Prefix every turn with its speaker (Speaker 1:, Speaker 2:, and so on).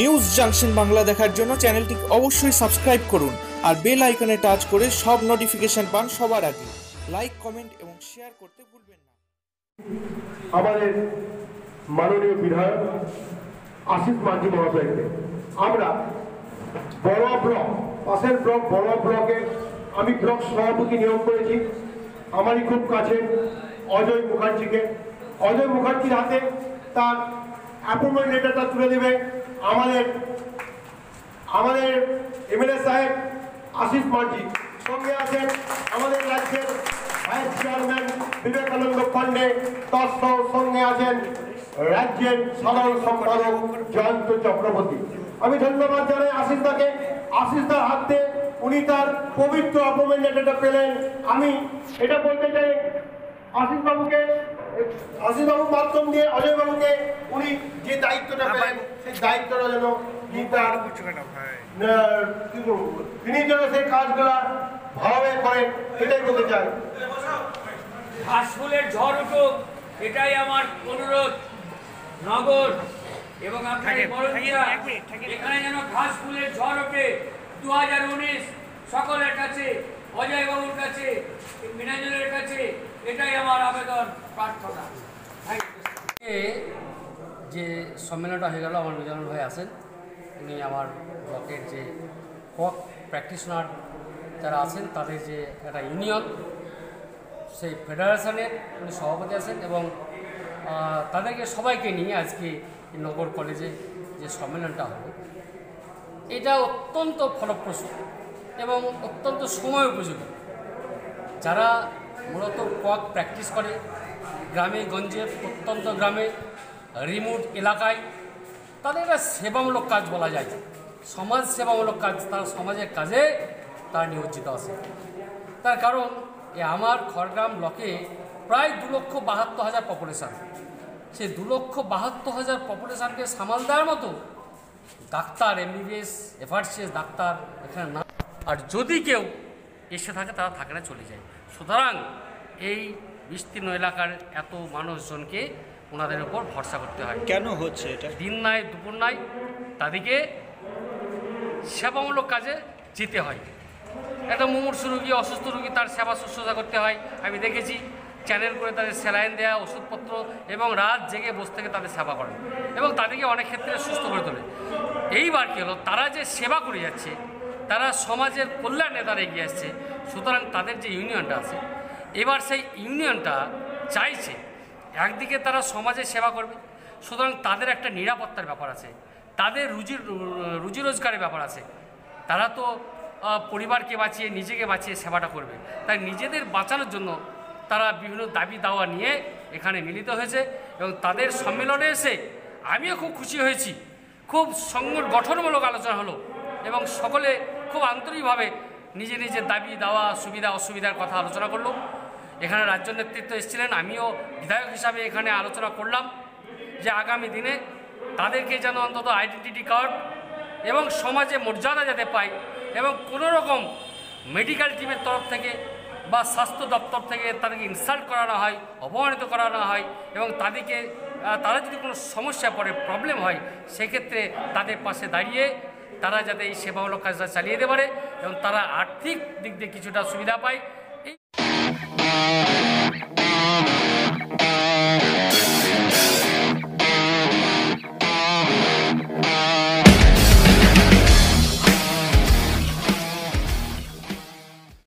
Speaker 1: News junction Bangla দেখার জন্য চ্যানেলটি অবশ্যই সাবস্ক্রাইব করুন আর বেল আইকনে টাচ করে সব নোটিফিকেশন পান সবার আগে। লাইক কমেন্ট এবং শেয়ার করতে ভুলবেন না।
Speaker 2: আমাদের মাননীয় বিধায়ক আশিস মাঝি মহাশয়কে। আমরা বড় ব্লক, পাশের ব্লক বড় ব্লকে আমি ব্লক সভাপতি নিয়োগ করেছি। আমারই খুব কাছে অজয় মুখার্জিকে। অজয় মুখার্জির হাতে তার অ্যাপয়েন্টমেন্ট লেটারটা তুলে দেবে। আমাদের আমাদের এমএলএ সাহেব আশিস মাঝি সঙ্গে আছেন আমাদের রাজ্যের ভাইস চেয়ারম্যান বিবেকানন্দ পান্ডে, তার সঙ্গে আছেন রাজ্যের সাধারণ সম্পাদক জয়ন্ত চক্রবর্তী। আমি ধন্যবাদ জানাই আশিস দাকে আশিস দার হাতে উনি তার পবিত্র অপমেন্ট লেটারটা পেলেন। আমি এটা বলতে চাই আশিস বাবুকে বাবুর মাধ্যম দিয়ে অজয় বাবুকে উনি যে দায়িত্বটা পেলেন সেই দায়িত্বটা যেন তিনি তার তিনি যেন সেই কাজগুলা ভালোভাবে করেন এটাই বলতে চাই।
Speaker 3: ঘাসফুলের ঝড় উঠুক এটাই আমার অনুরোধ। নগর এবং আপনাদের বড়দিয়া এখানে যেন ঘাসফুলের ঝড় ওঠে। দু হাজার উনিশ সকলের কাছে অজয় বাবুর কাছে এটাই আমার আবেদন, প্রার্থনা।
Speaker 4: যে সম্মেলনটা হয়ে গেল, আমার মিজানুর ভাই আছেন। উনি আমার ব্লকের যে কক প্র্যাকটিশনার যারা আছেন, তাদের যে একটা ইউনিয়ন, সেই ফেডারেশনের উনি সভাপতি আছেন এবং তাদেরকে সবাইকে নিয়ে আজকে নগর কলেজে যে সম্মেলনটা হলো, এটা অত্যন্ত ফলপ্রসূ এবং অত্যন্ত সময় উপযোগী। যারা মূলত কক প্র্যাকটিস করে। গ্রামে, গঞ্জে, প্রত্যন্ত গ্রামে রিমোট এলাকায়। তাদের একটা সেবামূলক কাজ বলা যায়। সমাজ সেবামূলক কাজ, তার সমাজের কাজে তারা নিয়োজিত আছে। তার কারণ, এ আমার খড়গ্রাম ব্লকে প্রায় দু লক্ষ বাহাত্তর হাজার পপুলেশান সে দু লক্ষ বাহাত্তর হাজার পপুলেশানকে সামাল দেওয়ার মতো ডাক্তার এমবিবিএস এফার্সিএস ডাক্তার এখানে না। আর যদি কেউ এসে থাকে, তারা থাকে না চলে যায়। সুতরাং এই বিস্তীর্ণ এলাকার এত মানুষজনকে ওনাদের উপর ভরসা করতে হয়।
Speaker 5: কেন হচ্ছে এটা?
Speaker 4: দিন নাই দুপুর নাই তাদেরকে সেবামূলক কাজে যেতে হয়। একটা মুমূর্ষু রুগী অসুস্থ রুগী তার সেবা শুশ্রূষা করতে হয়। আমি দেখেছি চ্যানেল করে তাদের স্যালাইন দেওয়া ওষুধপত্র এবং রাত জেগে বসে থেকে তাদের সেবা করেন এবং তাদেরকে অনেক ক্ষেত্রে সুস্থ করে তোলে। এইবার কী হলো? তারা যে সেবা করে যাচ্ছে তারা সমাজের কল্যাণে তারা এগিয়ে আসছে। সুতরাং তাদের যে ইউনিয়নটা আছে, এবার সেই ইউনিয়নটা চাইছে, একদিকে তারা সমাজের সেবা করবে, সুতরাং তাদের একটা নিরাপত্তার ব্যাপার আছে, তাদের রুজি রুজি রোজগারের ব্যাপার আছে। তারা তো পরিবারকে বাঁচিয়ে, নিজেকে বাঁচিয়ে সেবাটা করবে। তাই নিজেদের বাঁচানোর জন্য তারা বিভিন্ন দাবি দাওয়া নিয়ে এখানে মিলিত হয়েছে এবং তাদের সম্মেলনে এসে আমিও খুব খুশি হয়েছি। খুব সংগঠ গঠনমূলক আলোচনা হলো এবং সকলে খুব আন্তরিকভাবে নিজে নিজের দাবি দাওয়া, সুবিধা, অসুবিধার কথা আলোচনা করল এখানে রাজ্য নেতৃত্ব এসেছিলেন, আমিও বিধায়ক হিসাবে এখানে আলোচনা করলাম যে আগামী দিনে তাদেরকে যেন অন্তত আইডেন্টিটি কার্ড এবং সমাজে মর্যাদা যাতে পায় এবং কোনো রকম মেডিকেল টিমের তরফ থেকে বা স্বাস্থ্য দপ্তর থেকে তাদেরকে ইনসাল্ট করানো হয়, অপমানিত করানো হয় এবং তাদেরকে তারা যদি কোনো সমস্যা পড়ে, প্রবলেম হয়, সেক্ষেত্রে তাদের পাশে দাঁড়িয়ে তারা যাতে এই সেবামূলক কাজটা চালিয়ে দিতে পারে এবং তারা আর্থিক দিক দিয়ে কিছুটা সুবিধা পায়। এই